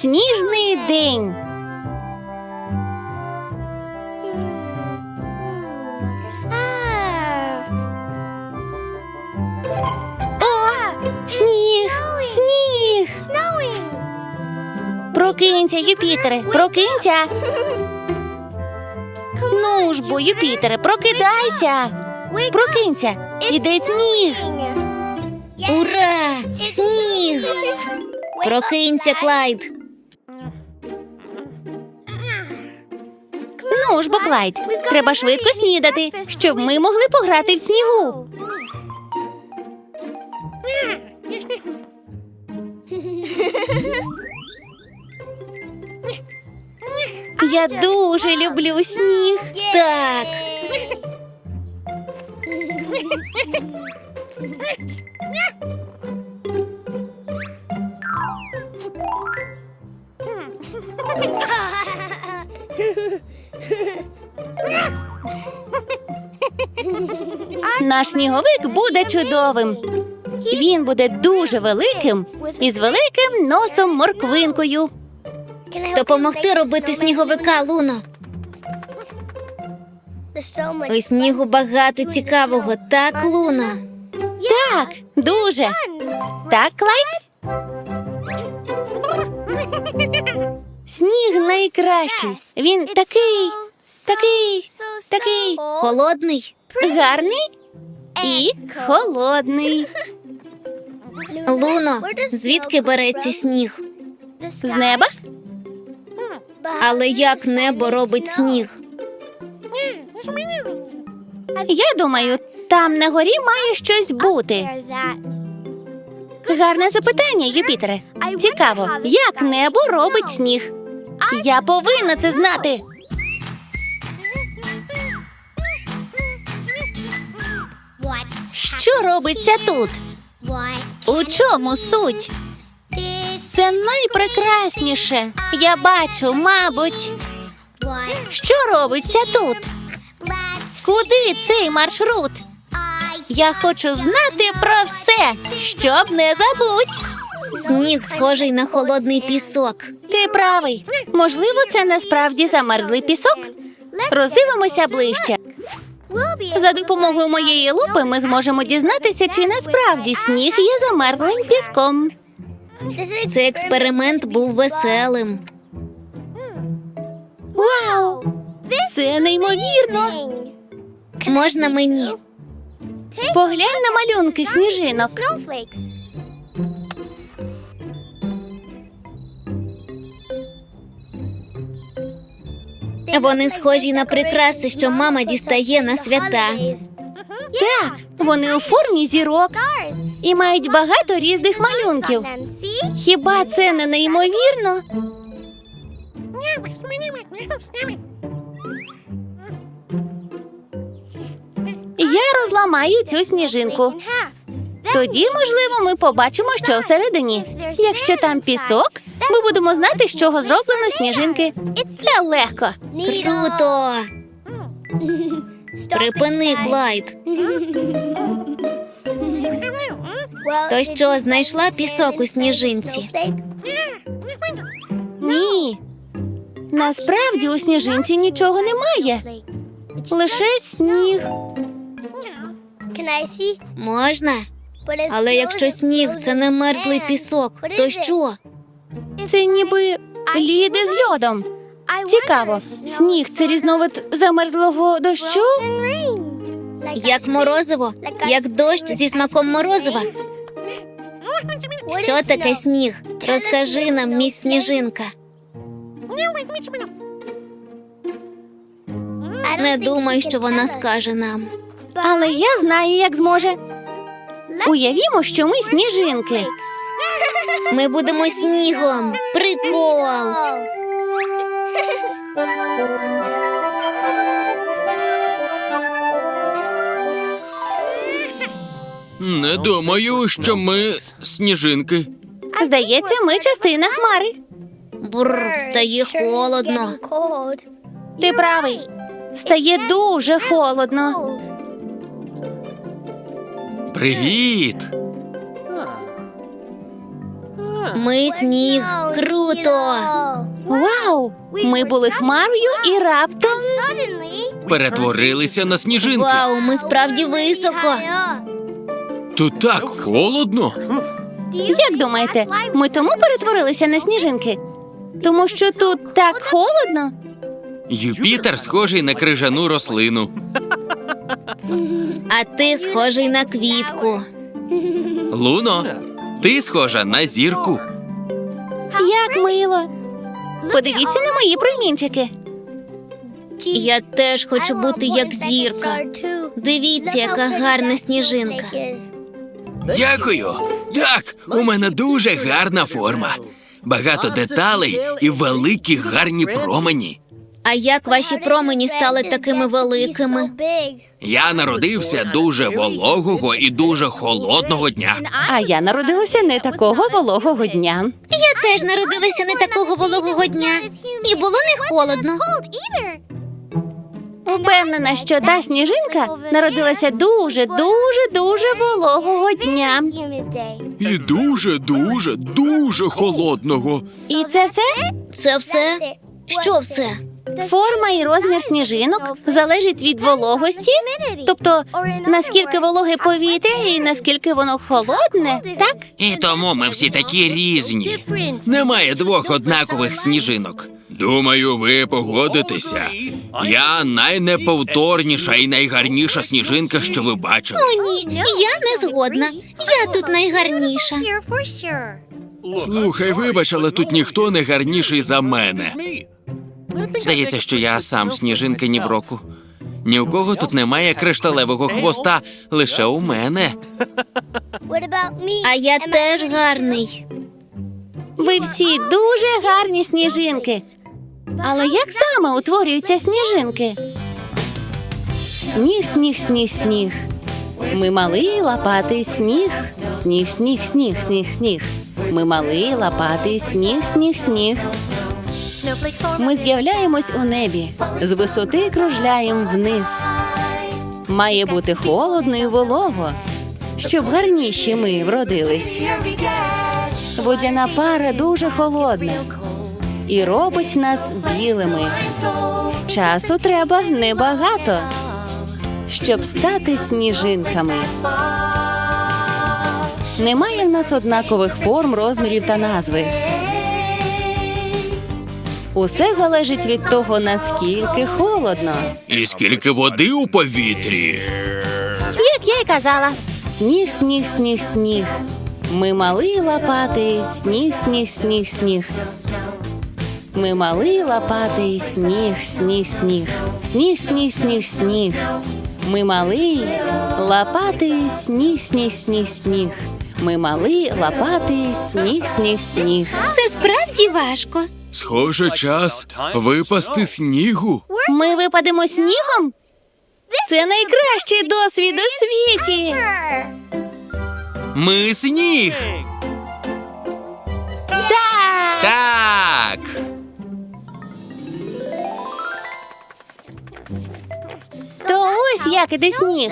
Сніжний день. О, сніг, сніг. Прокинься, Юпітере, прокинься. Ну ж бо, Юпітере, прокидайся. Прокинься. Іде сніг. Ура! Сніг! Прокинься, Клайд. Ну ж бо, треба швидко снідати, щоб ми могли пограти в снігу. Я дуже люблю сніг. Так. Наш сніговик буде чудовим. Він буде дуже великим і з великим носом морквинкою. Допомогти робити сніговика, Луно. У снігу багато цікавого, так, Луно? Так, дуже. Так, Клайд? Сніг найкращий. Він такий, такий, такий Холодний? гарний і холодний. Луно, звідки береться сніг? З неба? Але як небо робить сніг? Я думаю, там на горі має щось бути. Гарне запитання, Юпітере. Цікаво, як небо робить сніг. Я повинна це знати. Що робиться тут? У чому суть? Це найпрекрасніше. Я бачу, мабуть, що робиться тут. Куди цей маршрут? Я хочу знати про все, щоб не забудь. Сніг схожий на холодний пісок. Ти правий. Можливо, це насправді замерзлий пісок. Роздивимося ближче. За допомогою моєї лупи ми зможемо дізнатися, чи насправді сніг є замерзлим піском. Цей експеримент був веселим. Вау! Це неймовірно! Можна мені? Поглянь на малюнки сніжинок. Вони схожі на прикраси, що мама дістає на свята. Так, вони у формі зірок і мають багато різних малюнків. Хіба це не неймовірно? Я розламаю цю сніжинку. Тоді, можливо, ми побачимо, що всередині. Якщо там пісок, ми будемо знати, з чого зроблено сніжинки. Це легко. Круто! Припини, Клайд. То що, знайшла пісок у сніжинці? Ні. Насправді у сніжинці нічого немає. Лише сніг. Можна. Але якщо сніг це не мерзлий пісок, то що? Це ніби ліди з льодом. Цікаво, сніг це різновид замерзлого дощу? Як морозиво, як дощ зі смаком морозива. Що таке сніг? Розкажи нам, міс сніжинка. Не думай, що вона скаже нам. Але я знаю, як зможе. Уявімо, що ми сніжинки. Ми будемо снігом. Прикол. Не думаю, що ми сніжинки. Здається, ми частина хмари. Бррр, стає холодно. Ти правий. Стає дуже холодно. Привіт! Ми сніг. Круто. Вау! Ми були хмарою і раптом. Перетворилися на сніжинки. Вау, ми справді високо. Тут так холодно. Як думаєте, ми тому перетворилися на сніжинки? Тому що тут так холодно? Юпітер схожий на крижану рослину. А ти схожий на квітку. Луно, ти схожа на зірку. Як мило. Подивіться на мої промінчики. Я теж хочу бути як зірка. Дивіться, яка гарна сніжинка. Дякую. Так, у мене дуже гарна форма. Багато деталей і великі гарні промені. А як ваші промені стали такими великими? Я народився дуже вологого і дуже холодного дня. А я народилася не такого вологого дня. Я теж народилася не такого вологого дня. І було не холодно. Упевнена, що та сніжинка народилася дуже, дуже, дуже вологого дня. І дуже, дуже, дуже холодного. І це все Це все? Що все? Форма і розмір сніжинок залежить від вологості, тобто наскільки вологе повітря і наскільки воно холодне, так? І тому ми всі такі різні. Немає двох однакових сніжинок. Думаю, ви погодитеся. Я найнеповторніша і найгарніша сніжинка, що ви бачили. О, ні, я не згодна. Я тут найгарніша. Слухай, вибач, але тут ніхто не гарніший за мене. Здається, що я сам сніжинка ні в року. Ні у кого тут немає кришталевого хвоста, лише у мене. А я теж гарний. Ви всі дуже гарні сніжинки. Але як саме утворюються сніжинки? Сніг, сніг, сніг, сніг. Ми малий лопатий сніг. Сніг, сніг, сніг, сніг, сніг. Ми малий лопатий сніг, сніг, сніг. Ми з'являємось у небі, з висоти кружляємо вниз. Має бути холодно і волого, щоб гарніші ми вродились. Водяна пара дуже холодна і робить нас білими. Часу треба небагато, щоб стати сніжинками. Немає в нас однакових форм, розмірів та назви. Усе залежить від того, наскільки холодно. І скільки води у повітрі. Як я й казала. Сніг, сніг, сніг, сніг. Ми малий лопатий, сніг, сніг, сніг, сніг. Ми малий лопатий, сніг, сніг, сніг. Сніг, сніг, сніг, сніг. Ми малий лопатий, сніг, сніг, сніг, сніг. Ми малий лопатий, сніг, сніг, сніг. Це справді важко. Схоже, час випасти снігу. Ми випадемо снігом? Це найкращий досвід у світі. Ми сніг. Так! Так. То ось як іде сніг.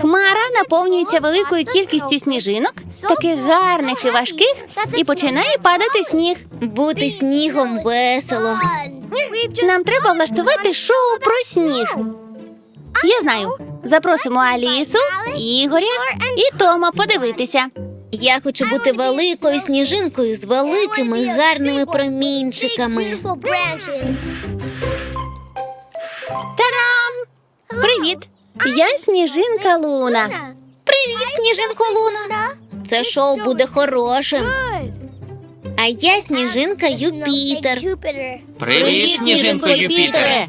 Хмара наповнюється великою кількістю сніжинок, таких гарних і важких, і починає падати сніг. Бути снігом весело. Нам треба влаштувати шоу про сніг. Я знаю. Запросимо Алісу, Ігоря і Тома подивитися. Я хочу бути великою сніжинкою з великими гарними промінчиками. Та-дам! Привіт! Я сніжинка Луна. Привіт, сніжинко Луна. Це шоу буде хорошим. А я сніжинка Юпітер. Привіт, сніжинко Юпітере.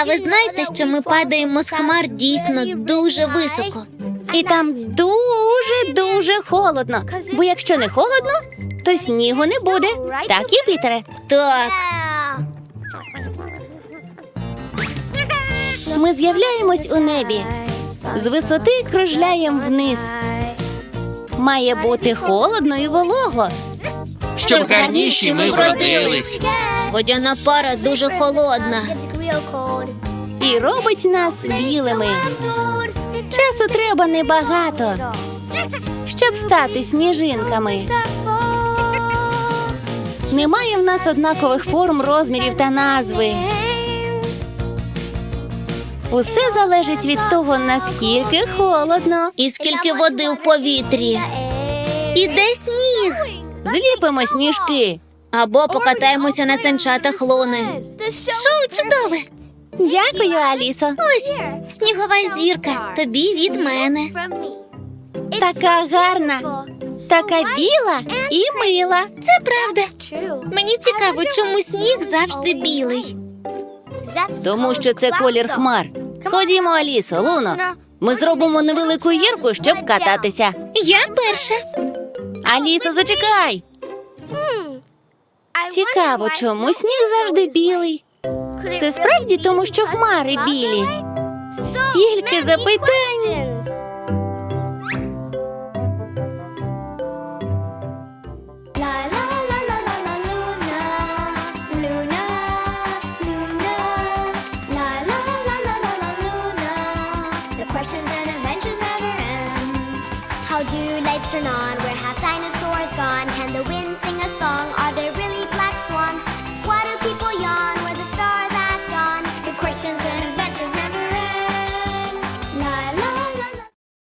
А ви знаєте, що ми падаємо з хмар дійсно дуже високо. І там дуже дуже холодно. Бо якщо не холодно, то снігу не буде. Так, Юпітере? Так, Ми з'являємось у небі. З висоти кружляєм вниз. Має бути холодно і волого. Щоб гарніші ми вродились. водяна пара дуже холодна. І робить нас білими. Часу треба небагато, щоб стати сніжинками. Немає в нас однакових форм, розмірів та назви. Усе залежить від того, наскільки холодно. І скільки води в повітрі. Іде сніг. Зліпимо сніжки. Або покатаємося на санчатах луни. Шоу чудове! Дякую, Алісо. Ось снігова зірка. Тобі від мене. Така гарна, така біла і мила. Це правда. Мені цікаво, чому сніг завжди білий. Тому що це колір хмар. Ходімо, Алісо, Луно. Ми зробимо невелику гірку, щоб кататися. Я перша. Алісо, зачекай. Цікаво, чому сніг завжди білий. Це справді тому, що хмари білі. Стільки запитань. Turn on?